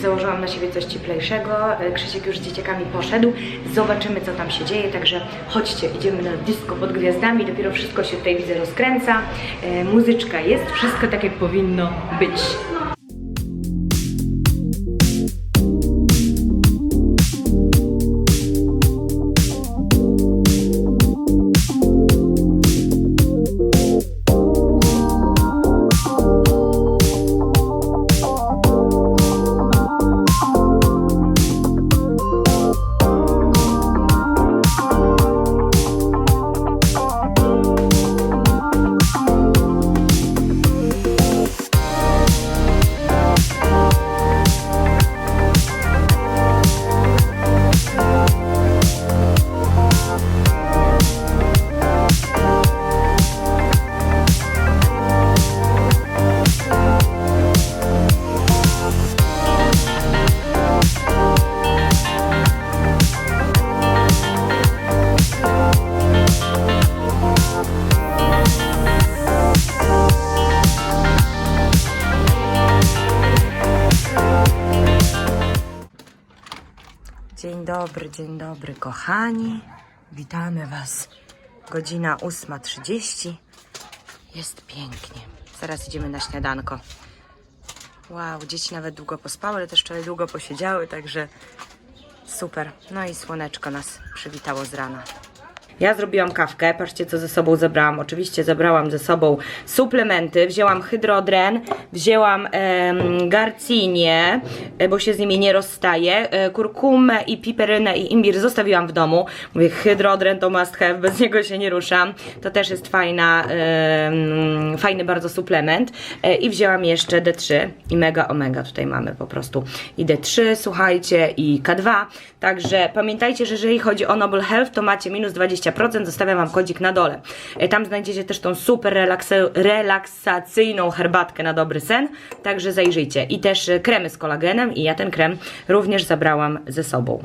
założyłam na siebie coś cieplejszego. E, Krzysiek już z dzieciakami poszedł. Zobaczymy, co tam się dzieje, także chodźcie, idziemy na disco pod gwiazdami. Dopiero wszystko się tutaj widzę rozkręca. E, muzyczka jest, wszystko tak jak powinno być. Dzień dobry, dzień dobry, kochani. Witamy Was. Godzina 8.30. Jest pięknie. Zaraz idziemy na śniadanko. Wow, dzieci nawet długo pospały, ale też wczoraj długo posiedziały, także super. No i słoneczko nas przywitało z rana. Ja zrobiłam kawkę, patrzcie co ze sobą zabrałam. Oczywiście zabrałam ze sobą suplementy, wzięłam hydrodren, wzięłam em, garcinię, e, bo się z nimi nie rozstaje, e, kurkumę i piperynę i imbir zostawiłam w domu. Mówię, hydrodren to must have, bez niego się nie ruszam. To też jest fajna, fajny bardzo suplement. E, I wzięłam jeszcze D3 i mega omega tutaj mamy po prostu. I D3, słuchajcie, i K2. Także pamiętajcie, że jeżeli chodzi o Noble Health, to macie minus 20%, zostawiam Wam kodzik na dole. E, Tam znajdziecie też tą super relaksa- relaksacyjną herbatkę na dobry sen, także zajrzyjcie. I też e, kremy z kolagenem i ja ten krem również zabrałam ze sobą.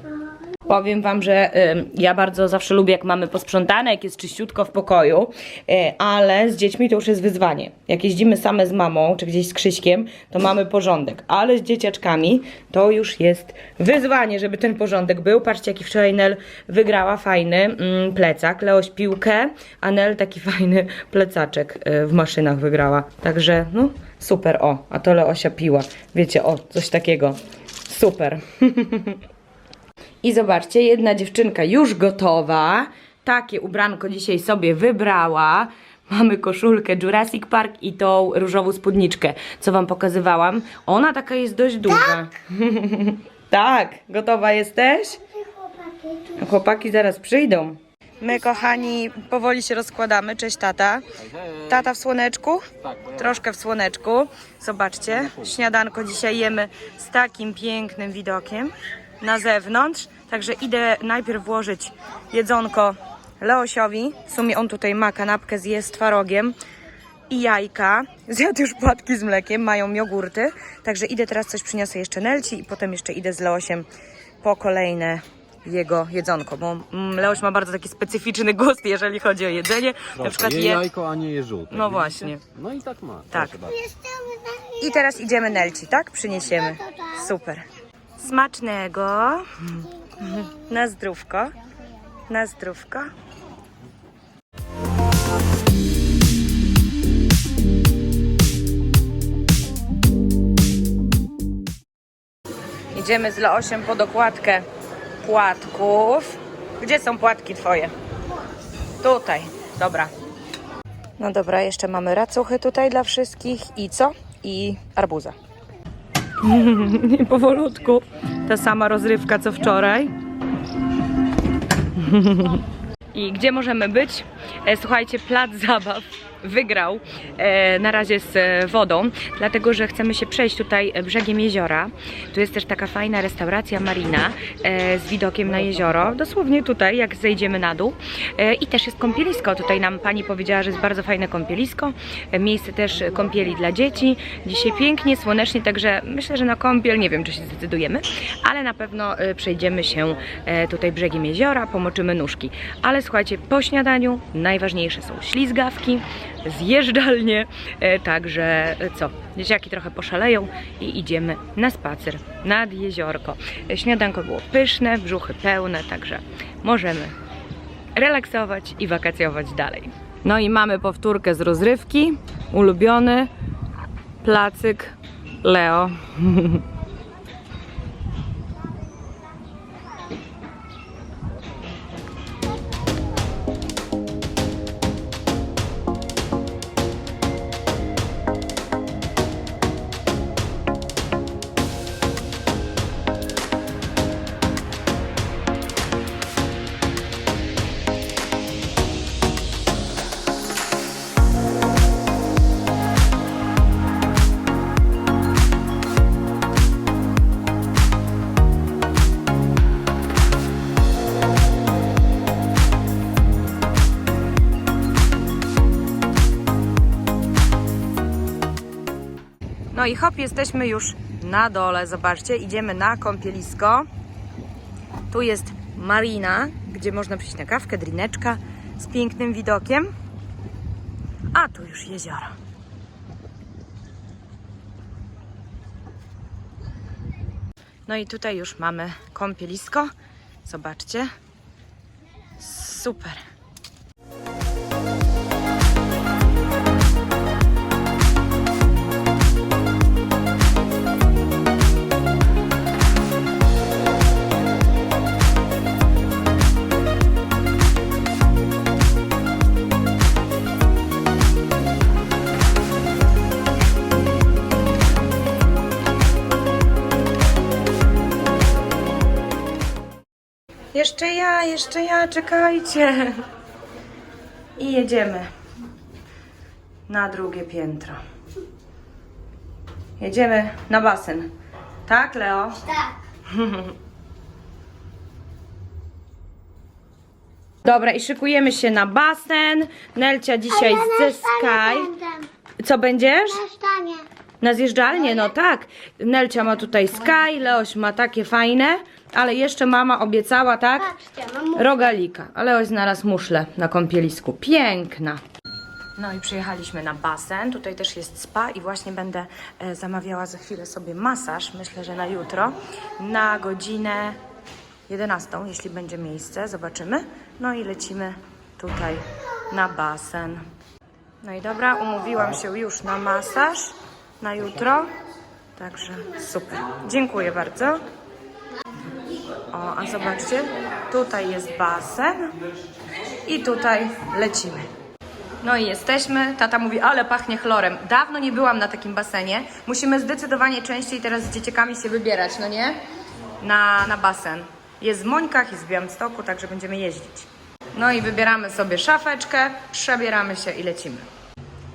Powiem Wam, że y, ja bardzo zawsze lubię, jak mamy posprzątane, jak jest czyściutko w pokoju, y, ale z dziećmi to już jest wyzwanie. Jak jeździmy same z mamą, czy gdzieś z Krzyśkiem, to mamy porządek, ale z dzieciaczkami to już jest wyzwanie, żeby ten porządek był. Patrzcie, jaki wczoraj Nel wygrała fajny mm, plecak. Leoś piłkę, a Nel taki fajny plecaczek y, w maszynach wygrała. Także, no, super, o, a to Leosia piła. Wiecie, o, coś takiego. Super. I zobaczcie, jedna dziewczynka już gotowa. Takie ubranko dzisiaj sobie wybrała. Mamy koszulkę Jurassic Park i tą różową spódniczkę, co wam pokazywałam. Ona taka jest dość duża. tak, gotowa jesteś? Chłopaki zaraz przyjdą. My, kochani, powoli się rozkładamy. Cześć, tata. Tata w słoneczku? Troszkę w słoneczku. Zobaczcie, śniadanko dzisiaj jemy z takim pięknym widokiem na zewnątrz. Także idę najpierw włożyć jedzonko Leosiowi. W sumie on tutaj ma kanapkę z twarogiem i jajka. Zjadł już płatki z mlekiem, mają jogurty. Także idę teraz coś przyniosę jeszcze Nelci i potem jeszcze idę z Leosiem po kolejne jego jedzonko, bo mm, Leoś ma bardzo taki specyficzny gust, jeżeli chodzi o jedzenie. Na przykład je je... jajko, a nie je żółte. No widzicie? właśnie. No i tak ma. Tak. Proszę. I teraz idziemy Nelci, tak? Przyniesiemy. Super. Smacznego. Na zdrówko. Na zdrówko. Idziemy z Leosiem po dokładkę płatków. Gdzie są płatki twoje? Tutaj. Dobra. No dobra, jeszcze mamy racuchy tutaj dla wszystkich i co? I arbuza. Powolutku. Ta sama rozrywka co wczoraj. I gdzie możemy być? E, Słuchajcie, plac zabaw wygrał e, na razie z e, wodą, dlatego że chcemy się przejść tutaj e, brzegiem jeziora. Tu jest też taka fajna restauracja marina z widokiem na jezioro, dosłownie tutaj, jak zejdziemy na dół. I też jest kąpielisko. Tutaj nam pani powiedziała, że jest bardzo fajne kąpielisko. Miejsce też kąpieli dla dzieci. Dzisiaj pięknie, słonecznie, także myślę, że na kąpiel nie wiem, czy się zdecydujemy, ale na pewno przejdziemy się tutaj brzegiem jeziora, pomoczymy nóżki. Ale słuchajcie, po śniadaniu najważniejsze są ślizgawki, zjeżdżalnię, e, także e, co, dzieciaki trochę poszaleją i idziemy na spacer nad jeziorko. E, Śniadanko było pyszne, brzuchy pełne, także możemy relaksować i wakacjować dalej. No i mamy powtórkę z rozrywki, ulubiony placyk Leo. No i hop, jesteśmy już na dole. Zobaczcie, idziemy na kąpielisko. Tu jest marina, gdzie można przyjść na kawkę, drineczka z pięknym widokiem. A tu już jezioro. No i tutaj już mamy kąpielisko. Zobaczcie. Super. Jeszcze ja, jeszcze ja, czekajcie. I jedziemy na drugie piętro. Jedziemy na basen. Tak, Leo? Tak. Dobra, i szykujemy się na basen. Nelcia dzisiaj ja ze Sky. Co będziesz? Na stanie. Na zjeżdżalnię? No tak. Nelcia ma tutaj Sky, Leoś ma takie fajne, ale jeszcze mama obiecała, tak? Patrzcie, mam Rogalika, ale Leoś znalazł muszlę na kąpielisku. Piękna. No i przyjechaliśmy na basen. Tutaj też jest spa i właśnie będę e, zamawiała za chwilę sobie masaż. Myślę, że na jutro. Na godzinę 11, jeśli będzie miejsce. Zobaczymy. No i lecimy tutaj na basen. No i dobra, umówiłam się już na masaż na jutro. Także super. Dziękuję bardzo. O, a zobaczcie, tutaj jest basen i tutaj lecimy. No i jesteśmy. Tata mówi, ale pachnie chlorem. Dawno nie byłam na takim basenie. Musimy zdecydowanie częściej teraz z dzieciakami się wybierać, no nie? Na, na basen. Jest w Mońkach, jest w Białymstoku, także będziemy jeździć. No i wybieramy sobie szafeczkę, przebieramy się i lecimy.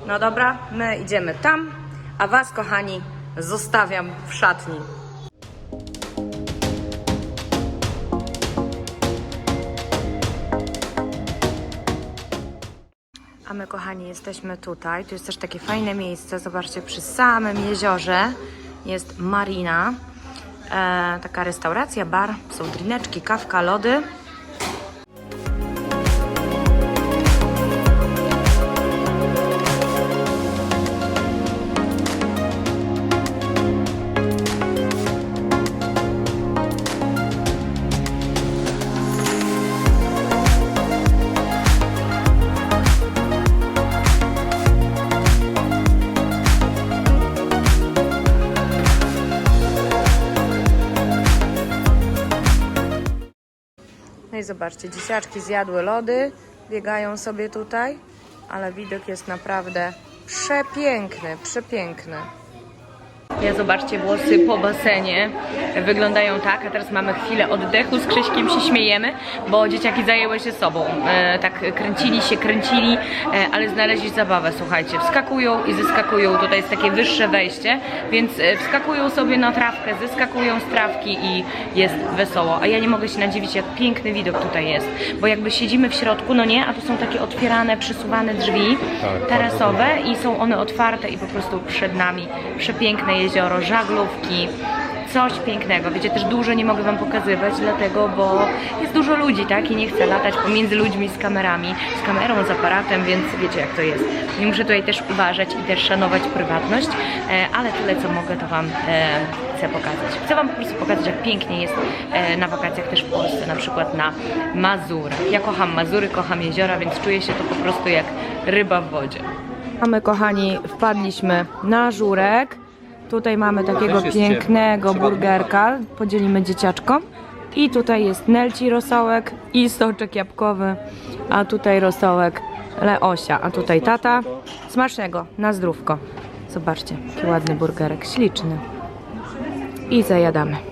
No dobra, my idziemy tam, a Was, kochani, zostawiam w szatni. A my, kochani, jesteśmy tutaj. Tu jest też takie fajne miejsce. Zobaczcie, przy samym jeziorze jest marina. E, taka restauracja, bar. Są drineczki, kawka, lody. Zobaczcie, dzieciaczki zjadły lody, biegają sobie tutaj, ale widok jest naprawdę przepiękny, przepiękny. Ja zobaczcie, włosy po basenie wyglądają tak, a teraz mamy chwilę oddechu, z Krzyśkiem się śmiejemy, bo dzieciaki zajęły się sobą. E, tak kręcili się, kręcili, e, ale znaleźli zabawę, słuchajcie. Wskakują i zeskakują, tutaj jest takie wyższe wejście, więc e, wskakują sobie na trawkę, zeskakują z trawki i jest wesoło. A ja nie mogę się nadziwić, jak piękny widok tutaj jest, bo jakby siedzimy w środku, no nie, a tu są takie otwierane, przesuwane drzwi Tak, tarasowe i są one otwarte i po prostu przed nami przepiękne jezioro, żaglówki, coś pięknego. Wiecie, też dużo nie mogę Wam pokazywać, dlatego, bo jest dużo ludzi, tak? I nie chcę latać pomiędzy ludźmi z kamerami, z kamerą, z aparatem, więc wiecie jak to jest. I muszę tutaj też uważać i też szanować prywatność, e, ale tyle co mogę, to Wam e, chcę pokazać. Chcę Wam po prostu pokazać, jak pięknie jest e, na wakacjach też w Polsce, na przykład na Mazurach. Ja kocham Mazury, kocham jeziora, więc czuję się to po prostu jak ryba w wodzie. Mamy, kochani, wpadliśmy na żurek. Tutaj mamy takiego pięknego burgerka. Podzielimy dzieciaczkom. I tutaj jest Nelci rosołek i soczek jabłkowy, a tutaj rosołek Leosia, a tutaj tata. Smacznego, na zdrówko. Zobaczcie, jaki ładny burgerek, śliczny. I zajadamy.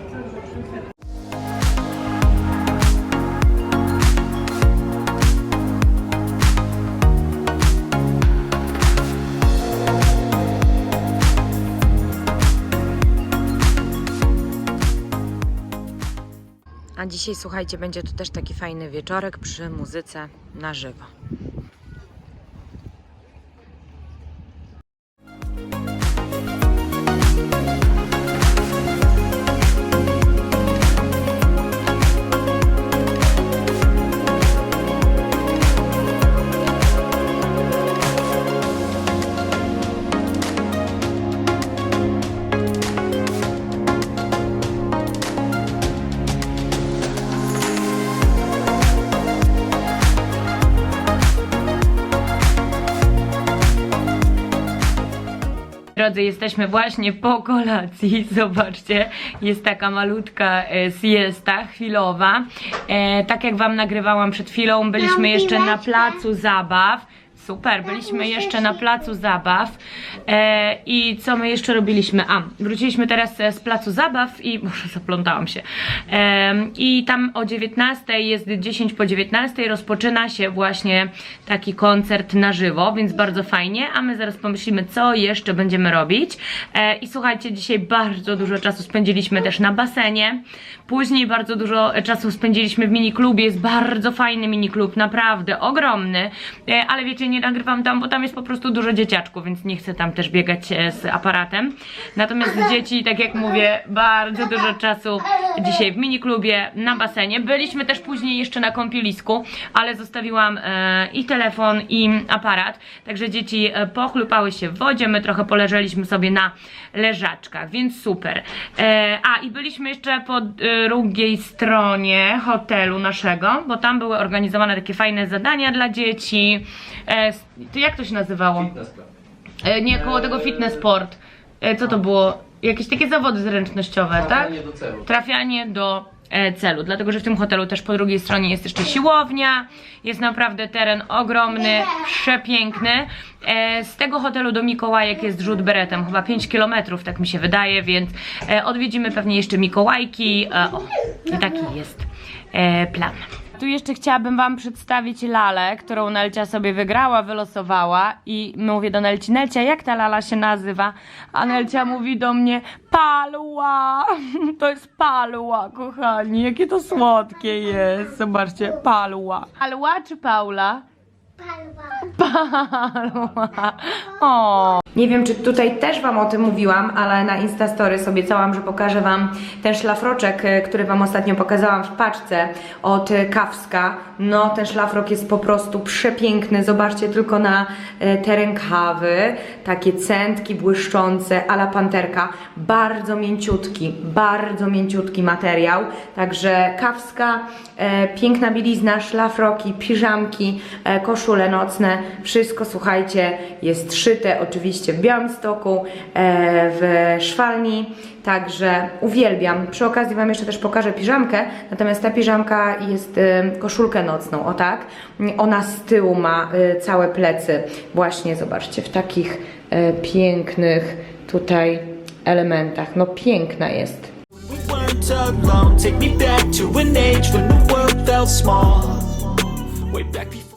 A dzisiaj, słuchajcie, będzie tu też taki fajny wieczorek przy muzyce na żywo. Drodzy, jesteśmy właśnie po kolacji. Zobaczcie, jest taka malutka e, siesta chwilowa. E, tak jak Wam nagrywałam przed chwilą, byliśmy jeszcze na placu zabaw. Super, byliśmy jeszcze na placu zabaw. E, I co my jeszcze robiliśmy? A, wróciliśmy teraz e, z placu zabaw i może zaplątałam się. E, I tam o 19 jest 10 po 19 rozpoczyna się właśnie taki koncert na żywo, więc bardzo fajnie. A my zaraz pomyślimy, co jeszcze będziemy robić. E, I słuchajcie, dzisiaj bardzo dużo czasu spędziliśmy też na basenie. Później bardzo dużo czasu spędziliśmy w miniklubie. Jest bardzo fajny miniklub, naprawdę ogromny. E, Ale wiecie, nie nagrywam tam, bo tam jest po prostu dużo dzieciaczków, więc nie chcę tam też biegać e, z aparatem. Natomiast dzieci, tak jak mówię, bardzo dużo czasu dzisiaj w miniklubie, na basenie. Byliśmy też później jeszcze na kąpielisku, ale zostawiłam e, i telefon, i aparat. Także dzieci e, pochlupały się w wodzie, my trochę poleżeliśmy sobie na leżaczkach, więc super. E, a i byliśmy jeszcze po e, drugiej stronie hotelu naszego, bo tam były organizowane takie fajne zadania dla dzieci. E, s- to jak to się nazywało? E, nie, koło tego fitness sport. E, co to było? Jakieś takie zawody zręcznościowe, tak? do celu. trafianie do e, celu, dlatego że w tym hotelu też po drugiej stronie jest jeszcze siłownia, jest naprawdę teren ogromny, przepiękny. E, z tego hotelu do Mikołajek jest rzut beretem, chyba 5 km, tak mi się wydaje, więc e, odwiedzimy pewnie jeszcze Mikołajki. E, o, i taki jest e, plan. Tu jeszcze chciałabym Wam przedstawić lalę, którą Nelcia sobie wygrała, wylosowała i mówię do Nelci, Nelcia, jak ta lala się nazywa? A Nelcia mówi do mnie, Palła! To jest Palła, kochani, jakie to słodkie jest. Zobaczcie, Palła. Palła czy Paula? Palła. O. Nie wiem, czy tutaj też Wam o tym mówiłam, ale na Instastory sobie obiecałam, że pokażę Wam ten szlafroczek, e, który Wam ostatnio pokazałam w paczce od e, Kawska. No, ten szlafrok jest po prostu przepiękny. Zobaczcie tylko na e, te rękawy. Takie centki błyszczące, ala panterka. Bardzo mięciutki, bardzo mięciutki materiał. Także Kawska, e, piękna bielizna, szlafroki, piżamki, e, koszule nocne. Wszystko, słuchajcie, jest szyte oczywiście w Białymstoku, e, w szwalni. Także uwielbiam. Przy okazji Wam jeszcze też pokażę piżamkę. Natomiast ta piżamka jest e, koszulkę nocną, o tak. Ona z tyłu ma e, całe plecy. Właśnie, zobaczcie, w takich pięknych tutaj elementach. No piękna jest. Take me back to an age when the world small. Way back before.